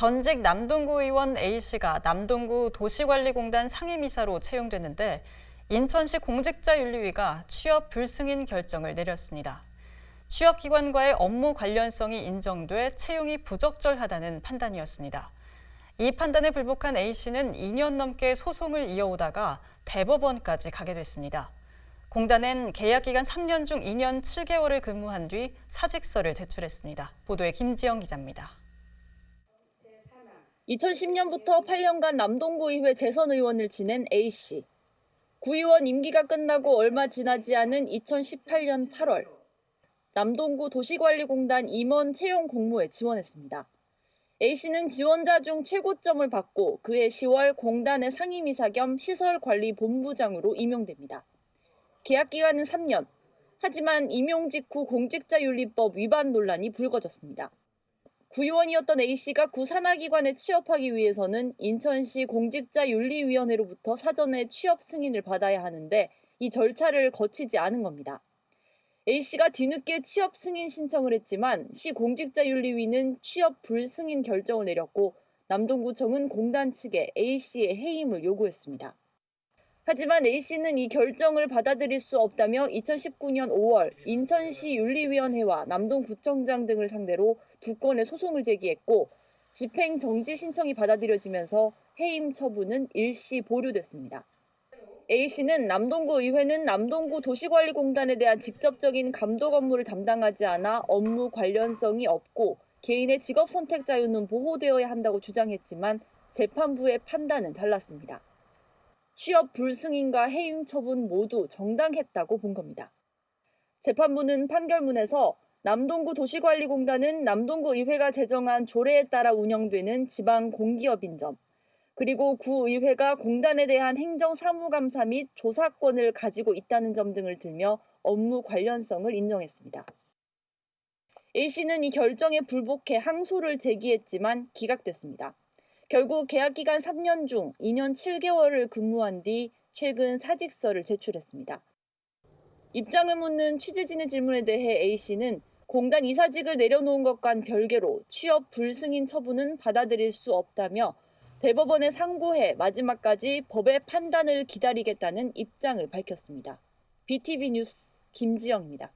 전직 남동구 의원 A씨가 남동구 도시관리공단 상임이사로 채용됐는데 인천시 공직자윤리위가 취업 불승인 결정을 내렸습니다. 취업기관과의 업무 관련성이 인정돼 채용이 부적절하다는 판단이었습니다. 이 판단에 불복한 A씨는 2년 넘게 소송을 이어오다가 대법원까지 가게 됐습니다. 공단은 계약 기간 3년 중 2년 7개월을 근무한 뒤 사직서를 제출했습니다. 보도에 김지영 기자입니다. 2010년부터 8년간 남동구 의회 재선 의원을 지낸 A씨. 구의원 임기가 끝나고 얼마 지나지 않은 2018년 8월 남동구 도시관리공단 임원 채용 공모에 지원했습니다. A씨는 지원자 중 최고점을 받고 그해 10월 공단의 상임이사 겸 시설관리본부장으로 임용됩니다. 계약 기간은 3년. 하지만 임용 직후 공직자윤리법 위반 논란이 불거졌습니다. 구의원이었던 A씨가 구 산하기관에 취업하기 위해서는 인천시 공직자윤리위원회로부터 사전에 취업 승인을 받아야 하는데 이 절차를 거치지 않은 겁니다. A씨가 뒤늦게 취업 승인 신청을 했지만 시 공직자윤리위는 취업 불승인 결정을 내렸고 남동구청은 공단 측에 A씨의 해임을 요구했습니다. 하지만 A씨는 이 결정을 받아들일 수 없다며 2019년 5월 인천시 윤리위원회와 남동구청장 등을 상대로 두 건의 소송을 제기했고 집행 정지 신청이 받아들여지면서 해임 처분은 일시 보류됐습니다. A씨는 남동구 의회는 남동구 도시관리공단에 대한 직접적인 감독 업무를 담당하지 않아 업무 관련성이 없고 개인의 직업 선택 자유는 보호되어야 한다고 주장했지만 재판부의 판단은 달랐습니다. 취업 불승인과 해임 처분 모두 정당했다고 본 겁니다. 재판부는 판결문에서 남동구 도시관리공단은 남동구 의회가 제정한 조례에 따라 운영되는 지방 공기업인 점, 그리고 구의회가 공단에 대한 행정 사무감사 및 조사권을 가지고 있다는 점 등을 들며 업무 관련성을 인정했습니다. A씨는 이 결정에 불복해 항소를 제기했지만 기각됐습니다. 결국 계약 기간 3년 중 2년 7개월을 근무한 뒤 최근 사직서를 제출했습니다. 입장을 묻는 취재진의 질문에 대해 A씨는 공단 이사직을 내려놓은 것과는 별개로 취업 불승인 처분은 받아들일 수 없다며 대법원에 상고해 마지막까지 법의 판단을 기다리겠다는 입장을 밝혔습니다. BTV 뉴스 김지영입니다.